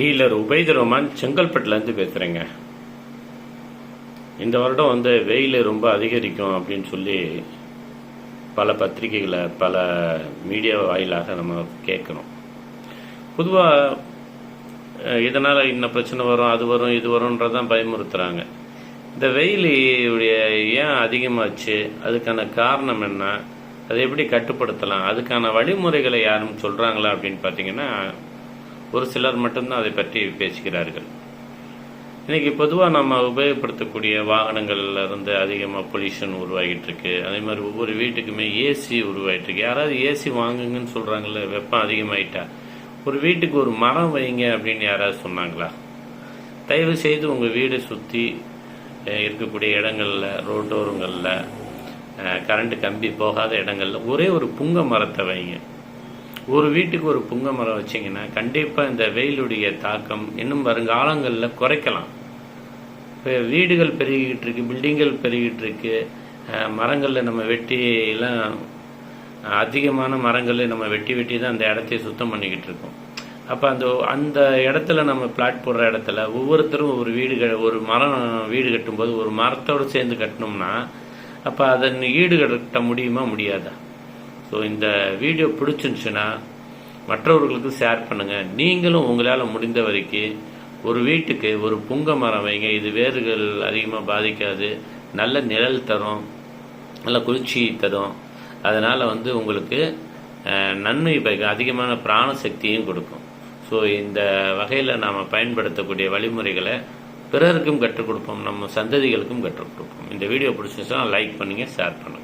Healer Ubaid Rahman செங்கல்பட்டுலேருந்து பேசுகிறேங்க இந்த வருடம் வந்து வெயில் ரொம்ப அதிகரிக்கும் அப்படின்னு சொல்லி பல பத்திரிகைகளை பல மீடியா வாயிலாக நம்ம கேட்குறோம். பொதுவாக இதனால் இன்ன பிரச்சனை வரும் அது வரும் இது வரும்ன்றதான் பயமுறுத்துகிறாங்க இந்த வெயில் உடைய ஏன் அதிகமாச்சு அதுக்கான காரணம் என்ன அதை எப்படி கட்டுப்படுத்தலாம் அதுக்கான வழிமுறைகளை யாரும் சொல்கிறாங்களா அப்படின்னு பார்த்தீங்கன்னா ஒரு சிலர் மட்டும்தான் அதை பற்றி பேசுகிறார்கள். இன்னைக்கு பொதுவாக நம்ம உபயோகப்படுத்தக்கூடிய வாகனங்கள்ல இருந்து அதிகமாக பொல்யூஷன் உருவாகிட்டு இருக்கு அதே மாதிரி ஒவ்வொரு வீட்டுக்குமே ஏசி உருவாகிட்டு இருக்கு யாராவது ஏசி வாங்குங்கன்னு சொல்கிறாங்கல்ல வெப்பம் அதிகமாயிட்டா. ஒரு வீட்டுக்கு ஒரு மரம் வைங்க அப்படின்னு யாராவது சொன்னாங்களா? தயவு செய்து உங்க வீடு சுத்தி இருக்கக்கூடிய இடங்கள்ல ரோட்டோரங்களில் கரண்ட் கம்பி போகாத இடங்கள்ல ஒரே ஒரு புங்க மரத்தை வைங்க. ஒரு வீட்டுக்கு ஒரு புங்க மரம் வச்சீங்கன்னா கண்டிப்பாக இந்த வெயிலுடைய தாக்கம் இன்னும் வருங்காலங்களில் குறைக்கலாம். இப்போ வீடுகள் பெருகிக்கிட்டு இருக்கு பில்டிங்கள் பெருகிட்டு இருக்கு. மரங்களில் நம்ம வெட்டியெல்லாம் அதிகமான மரங்களை நம்ம வெட்டி வெட்டி தான் அந்த இடத்தைய சுத்தம் பண்ணிக்கிட்டு இருக்கோம். அப்போ அந்த அந்த இடத்துல நம்ம பிளாட் போடுற இடத்துல ஒவ்வொருத்தரும் ஒரு வீடு க- ஒரு மரம் வீடு கட்டும்போது ஒரு மரத்தோடு சேர்ந்து கட்டினோம்னா அப்போ அதை ஈடு கட்ட முடியுமா முடியாதா? ஸோ இந்த வீடியோ பிடிச்சிருந்துச்சுன்னா மற்றவர்களுக்கு ஷேர் பண்ணுங்கள் நீங்களும் உங்களால் முடிந்த வரைக்கும் ஒரு வீட்டுக்கு ஒரு புங்க மரம் வைங்க. இது வேர்கள் அதிகமாக பாதிக்காது. நல்ல நிழல் தரும். நல்ல குளிர்ச்சி தரும். அதனால் வந்து உங்களுக்கு நன்மை பயக்கும் அதிகமான பிராண சக்தியும் கொடுக்கும். ஸோ இந்த வகையில் நாம் பயன்படுத்தக்கூடிய வழிமுறைகளை பிறருக்கும் கற்றுக் கொடுப்போம். நம்ம சந்ததிகளுக்கும் கற்றுக் கொடுப்போம். இந்த வீடியோ பிடிச்சிச்சுன்னா லைக் பண்ணுங்கள் ஷேர் பண்ணுங்க.